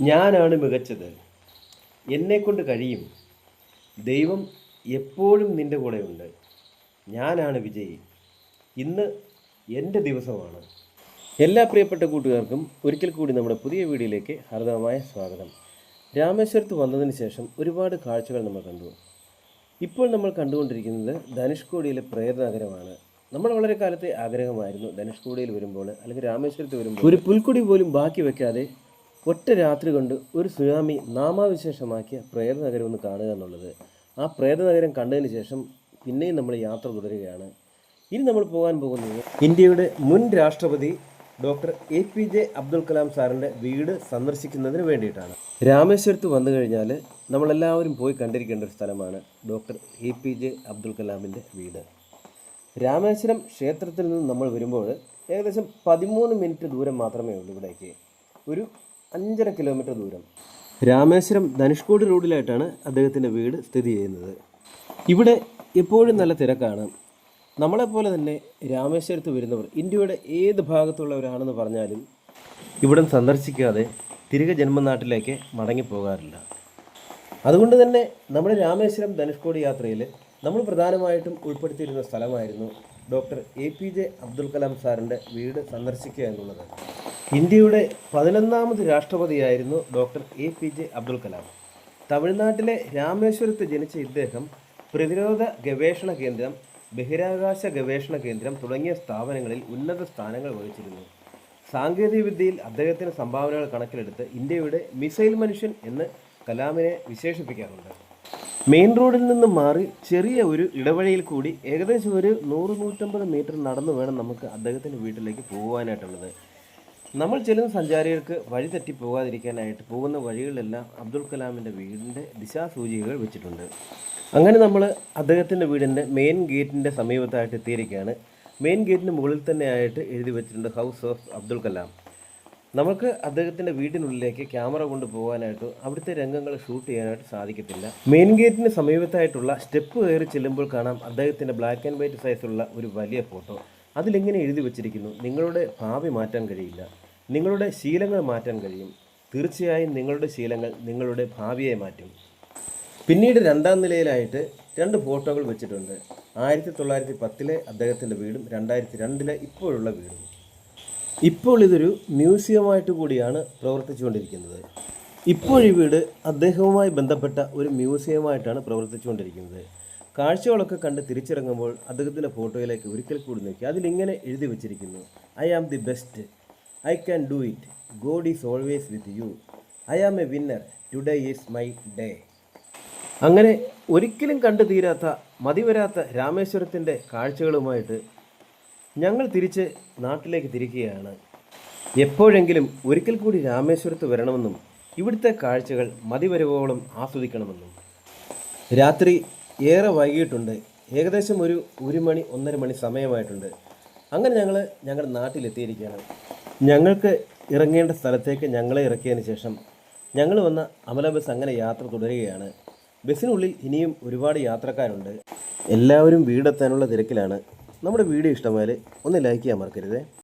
ഞാനാണ് മികച്ചത്. എന്നെക്കൊണ്ട് കഴിയും. ദൈവം എപ്പോഴും നിന്റെ കൂടെയുണ്ട്. ഞാനാണ് വിജയി. ഇന്ന് എന്റെ ദിവസമാണ്. എല്ലാ പ്രിയപ്പെട്ട കൂട്ടുകാർക്കും ഒരിക്കൽ കൂടി നമ്മുടെ പുതിയ വീഡിയോയിലേക്ക് ഹർദമായ സ്വാഗതം. രാമേശ്വരത്ത് വന്നതിന് ശേഷം ഒരുപാട് കാഴ്ചകൾ നമ്മൾ കണ്ടു. ഇപ്പോൾ നമ്മൾ കണ്ടുകൊണ്ടിരിക്കുന്നത് ധനുഷ്കോടിയിലെ പ്രേതനഗരമാണ് നമ്മൾ വളരെ കാലത്തെ ആഗ്രഹമായിരുന്നു ധനുഷ്കോടിയിൽ വരുമ്പോൾ അല്ലെങ്കിൽ രാമേശ്വരത്ത് വരുമ്പോൾ ഒരു പുൽക്കൊടി പോലും ബാക്കി വെക്കാതെ ഒറ്റ രാത്രി കൊണ്ട് ഒരു സുനാമി നാമാവിശേഷമാക്കിയ പ്രേതനഗരം ഒന്ന് കാണുക എന്നുള്ളത്. ആ പ്രേതനഗരം കണ്ടതിന് ശേഷം പിന്നെയും നമ്മൾ യാത്ര തുടരുകയാണ്. ഇനി നമ്മൾ പോകാൻ പോകുന്നത് ഇന്ത്യയുടെ മുൻ രാഷ്ട്രപതി doctor A P J Abdul Kalam സാറിന്റെ വീട് സന്ദർശിക്കുന്നതിന് വേണ്ടിയിട്ടാണ്. രാമേശ്വരത്ത് വന്നു കഴിഞ്ഞാൽ നമ്മളെല്ലാവരും പോയി കണ്ടിരിക്കേണ്ട ഒരു സ്ഥലമാണ് doctor A P J Abdul കലാമിന്റെ വീട്. രാമേശ്വരം ക്ഷേത്രത്തിൽ നിന്ന് നമ്മൾ വരുമ്പോൾ ഏകദേശം പതിമൂന്ന് മിനിറ്റ് ദൂരം മാത്രമേ ഉള്ളൂ ഇവിടേക്ക്. ഒരു അഞ്ചര കിലോമീറ്റർ ദൂരം. രാമേശ്വരം ധനുഷ്കോടി റോഡിലായിട്ടാണ് അദ്ദേഹത്തിന്റെ വീട് സ്ഥിതി ചെയ്യുന്നത്. ഇവിടെ എപ്പോഴും നല്ല തിരക്കാണ്. നമ്മളെപ്പോലെ തന്നെ രാമേശ്വരത്ത് വരുന്നവർ ഇന്ത്യയുടെ ഏത് ഭാഗത്തുള്ളവരാണെന്ന് പറഞ്ഞാലും ഇവിടം സന്ദർശിക്കാതെ തിരികെ ജന്മനാട്ടിലേക്ക് മടങ്ങിപ്പോകാറില്ല. അതുകൊണ്ട് തന്നെ നമ്മുടെ രാമേശ്വരം ധനുഷ്കോടി യാത്രയിൽ നമ്മൾ പ്രധാനമായിട്ടും ഉൾപ്പെടുത്തിയിരുന്ന സ്ഥലമായിരുന്നു doctor A P J Abdul Kalam സാറിന്റെ വീട് സന്ദർശിക്കുക എന്നുള്ളത്. ഇന്ത്യയുടെ പതിനൊന്നാമത് രാഷ്ട്രപതിയായിരുന്നു doctor A P J Abdul Kalam. തമിഴ്നാട്ടിലെ രാമേശ്വരത്ത് ജനിച്ച ഇദ്ദേഹം പ്രതിരോധ ഗവേഷണ കേന്ദ്രം ബഹിരാകാശ ഗവേഷണ കേന്ദ്രം തുടങ്ങിയ സ്ഥാപനങ്ങളിൽ ഉന്നത സ്ഥാനങ്ങൾ വഹിച്ചിരുന്നു. സാങ്കേതികവിദ്യയിൽ അദ്ദേഹത്തിന്റെ സംഭാവനകൾ കണക്കിലെടുത്ത് ഇന്ത്യയുടെ മിസൈൽ മനുഷ്യൻ എന്ന് കലാമിനെ വിശേഷിപ്പിക്കാറുണ്ട്. മെയിൻ റോഡിൽ നിന്ന് മാറി ചെറിയ ഒരു ഇടവഴിയിൽ കൂടി ഏകദേശം ഒരു നൂറ് നൂറ്റമ്പത് മീറ്റർ നടന്നു വേണം നമുക്ക് അദ്ദേഹത്തിന്റെ വീട്ടിലേക്ക് പോകുവാനായിട്ടുള്ളത് നമ്മൾ ചെല്ലുന്ന സഞ്ചാരികൾക്ക് വഴി തെറ്റി പോകാതിരിക്കാനായിട്ട് പോകുന്ന വഴികളിലെല്ലാം അബ്ദുൽ കലാമിന്റെ വീടിന്റെ ദിശാസൂചികകൾ വെച്ചിട്ടുണ്ട്. അങ്ങനെ നമ്മൾ അദ്ദേഹത്തിന്റെ വീടിന്റെ മെയിൻ ഗേറ്റിന്റെ സമീപത്തായിട്ട് എത്തിയിരിക്കുകയാണ്. മെയിൻ ഗേറ്റിന് മുകളിൽ തന്നെയായിട്ട് എഴുതി വെച്ചിട്ടുണ്ട് ഹൗസ് ഓഫ് അബ്ദുൽ കലാം. നമുക്ക് അദ്ദേഹത്തിന്റെ വീടിനുള്ളിലേക്ക് ക്യാമറ കൊണ്ട് പോകാനായിട്ട് അവിടുത്തെ രംഗങ്ങൾ ഷൂട്ട് ചെയ്യാനായിട്ട് സാധിക്കത്തില്ല. മെയിൻ ഗേറ്റിന് സമീപത്തായിട്ടുള്ള സ്റ്റെപ്പ് കയറി ചെല്ലുമ്പോൾ കാണാം അദ്ദേഹത്തിന്റെ ബ്ലാക്ക് ആൻഡ് വൈറ്റ് സൈസുള്ള ഒരു വലിയ ഫോട്ടോ അതിലിങ്ങനെ എഴുതി വച്ചിരിക്കുന്നു? നിങ്ങളുടെ ഭാവി മാറ്റാൻ കഴിയില്ല. നിങ്ങളുടെ ശീലങ്ങൾ മാറ്റാൻ കഴിയും. തീർച്ചയായും നിങ്ങളുടെ ശീലങ്ങൾ നിങ്ങളുടെ ഭാവിയെ മാറ്റും. പിന്നീട് രണ്ടാം നിലയിലായിട്ട് രണ്ട് ഫോട്ടോകൾ വെച്ചിട്ടുണ്ട്. ആയിരത്തി തൊള്ളായിരത്തി പത്തിലെ അദ്ദേഹത്തിന്റെ വീടും രണ്ടായിരത്തി രണ്ടിലെ ഇപ്പോഴുള്ള വീടും. ഇപ്പോൾ ഇതൊരു മ്യൂസിയമായിട്ട് കൂടിയാണ് പ്രവർത്തിച്ചുകൊണ്ടിരിക്കുന്നത്. ഇപ്പോൾ ഈ വീട് അദ്ദേഹവുമായി ബന്ധപ്പെട്ട ഒരു മ്യൂസിയമായിട്ടാണ് പ്രവർത്തിച്ചുകൊണ്ടിരിക്കുന്നത്. കാഴ്ചകളൊക്കെ കണ്ട് തിരിച്ചിറങ്ങുമ്പോൾ അദ്ദേഹത്തിന്റെ ഫോട്ടോയിലേക്ക് ഒരിക്കൽ കൂടി നോക്കി. അതിലിങ്ങനെ എഴുതി വച്ചിരിക്കുന്നു. I am the best I can do it God is always with you I am a winner today is my day അങ്ങനെ ഒരിക്കലും കണ്ടു തീരാത്ത മതിവരാത്ത രാമേശ്വരത്തിന്റെ കാഴ്ചകളുമായിട്ട് ഞങ്ങൾ തിരിച്ച് നാട്ടിലേക്ക് തിരിക്കുകയാണ്. എപ്പോഴെങ്കിലും ഒരിക്കൽ കൂടി രാമേശ്വരത്ത് വരണമെന്നും ഇവിടുത്തെ കാഴ്ചകൾ മതിവരവോളം ആസ്വദിക്കണമെന്നും. രാത്രി ഏറെ വൈകിട്ടുണ്ട് ഏകദേശം ഒരു ഒരു മണി ഒന്നര മണി സമയമായിട്ടുണ്ട്. അങ്ങനെ ഞങ്ങൾ ഞങ്ങളുടെ നാട്ടിലെത്തിയിരിക്കുകയാണ്. ഞങ്ങൾക്ക് ഇറങ്ങേണ്ട സ്ഥലത്തേക്ക് ഞങ്ങളെ ഇറക്കിയതിന് ശേഷം ഞങ്ങൾ വന്ന അമല ബസ് അങ്ങനെ യാത്ര തുടരുകയാണ്. ബസ്സിനുള്ളിൽ ഇനിയും ഒരുപാട് യാത്രക്കാരുണ്ട്. എല്ലാവരും വീടെത്താനുള്ള തിരക്കിലാണ്. നമ്മുടെ വീഡിയോ ഇഷ്ടമായാൽ ഒന്ന് ലൈക്ക് ചെയ്യാൻ മറക്കരുതേ.